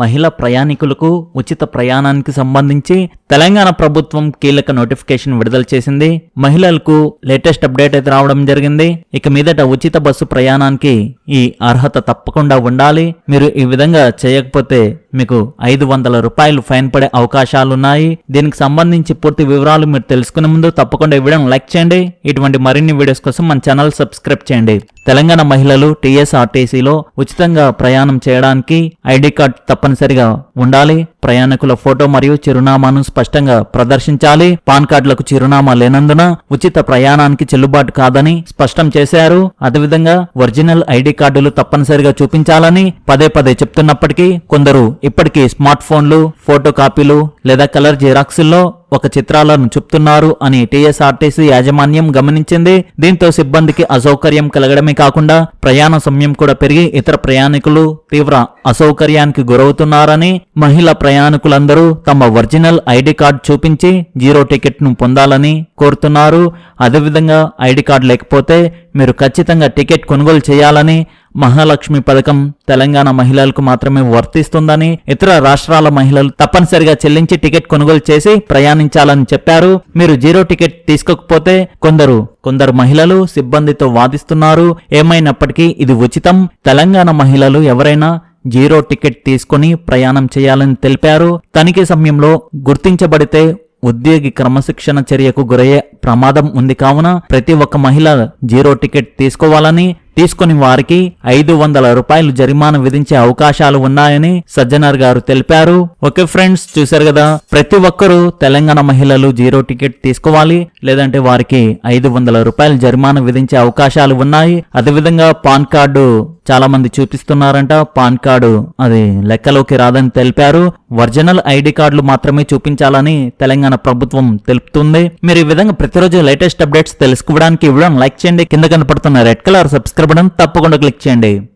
మహిళా ప్రయాణికులకు ఉచిత ప్రయాణానికి సంబంధించి తెలంగాణ ప్రభుత్వం కీలక నోటిఫికేషన్ విడుదల చేసింది. మహిళలకు లేటెస్ట్ అప్డేట్ అయితే రావడం జరిగింది. ఇక మీదట ఉచిత బస్సు ప్రయాణానికి ఈ అర్హత తప్పకుండా ఉండాలి. మీరు ఈ విధంగా చేయకపోతే మీకు ఐదు వందల రూపాయలు ఫైన్ పడే అవకాశాలున్నాయి. దీనికి సంబంధించి పూర్తి వివరాలు మీరు తెలుసుకునే ముందు తప్పకుండా ఈ వీడియోని లైక్ చేయండి. ఇటువంటి మరిన్ని వీడియోస్ కోసం మన ఛానల్ సబ్స్క్రైబ్ చేయండి. తెలంగాణ మహిళలు టీఎస్ఆర్టీసీలో ఉచితంగా ప్రయాణం చేయడానికి ఐడి కార్డ్ తప్పనిసరిగా ఉండాలి. ప్రయాణికుల ఫోటో మరియు చిరునామాను స్పష్టంగా ప్రదర్శించాలి. పాన్ కార్డులకు చిరునామా లేనందున ఉచిత ప్రయాణానికి చెల్లుబాటు కాదని స్పష్టం చేశారు. అదేవిధంగా ఒరిజినల్ ఐడి కార్డులు తప్పనిసరిగా చూపించాలని పదే పదే చెప్తున్నప్పటికీ కొందరు ఇప్పటికీ స్మార్ట్ ఫోన్లు ఫోటో కాపీలు లేదా కలర్ జిరాక్స్ల్లో ఒక చిత్రాలను చూపుతున్నారు అని టీఎస్ఆర్టీసీ యాజమాన్యం గమనించింది. దీంతో సిబ్బందికి అసౌకర్యం కలగడమే కాకుండా ప్రయాణ సమయం కూడా పెరిగి ఇతర ప్రయాణికులు తీవ్ర అసౌకర్యానికి గురవుతున్నారని మహిళా ప్రయాణికులందరూ తమ ఒరిజినల్ ఐడి కార్డు చూపించి జీరో టికెట్ను పొందాలని కోరుతున్నారు. అదేవిధంగా ఐడి కార్డు లేకపోతే మీరు ఖచ్చితంగా టికెట్ కొనుగోలు చేయాలని మహాలక్ష్మి పథకం తెలంగాణ మహిళలకు మాత్రమే వర్తిస్తుందని ఇతర రాష్ట్రాల మహిళలు తప్పనిసరిగా చెల్లించి టికెట్ కొనుగోలు చేసి ప్రయాణించాలని చెప్పారు. మీరు జీరో టికెట్ తీసుకోకపోతే కొందరు కొందరు మహిళలు సిబ్బందితో వాదిస్తున్నారు. ఏమైనప్పటికీ ఇది ఉచితం. తెలంగాణ మహిళలు ఎవరైనా జీరో టికెట్ తీసుకుని ప్రయాణం చేయాలని తెలిపారు. తనిఖీ సమయంలో గుర్తించబడితే ఉద్యోగి క్రమశిక్షణ చర్యకు గురయ్యే ప్రమాదం ఉంది కావున ప్రతి ఒక్క మహిళ జీరో టికెట్ తీసుకోవాలని తీసుకుని వారికి ఐదు వందల రూపాయలు జరిమానా విధించే అవకాశాలు ఉన్నాయని సజ్జనర్ గారు తెలిపారు. ఓకే ఫ్రెండ్స్ చూశారు కదా? ప్రతి ఒక్కరూ తెలంగాణ మహిళలు జీరో టికెట్ తీసుకోవాలి లేదంటే వారికి ఐదు వందల రూపాయలు జరిమానా విధించే అవకాశాలు ఉన్నాయి. అదేవిధంగా పాన్ కార్డు చాలా మంది చూపిస్తున్నారంట. పాన్ కార్డు అది లెక్కలోకి రాదని తెలిపారు. ఒరిజినల్ ఐడి కార్డులు మాత్రమే చూపించాలని తెలంగాణ ప్రభుత్వం తెలుపుతుంది. మీరు ఈ విధంగా ప్రతిరోజు లేటెస్ట్ అప్డేట్స్ తెలుసుకోవడానికి ఇవ్వడం లైక్ చేయండి. కింద కనపడుతున్న రెడ్ కలర్ సబ్స్క్రైబ్ బటన్ తప్పకుండా క్లిక్ చేయండి.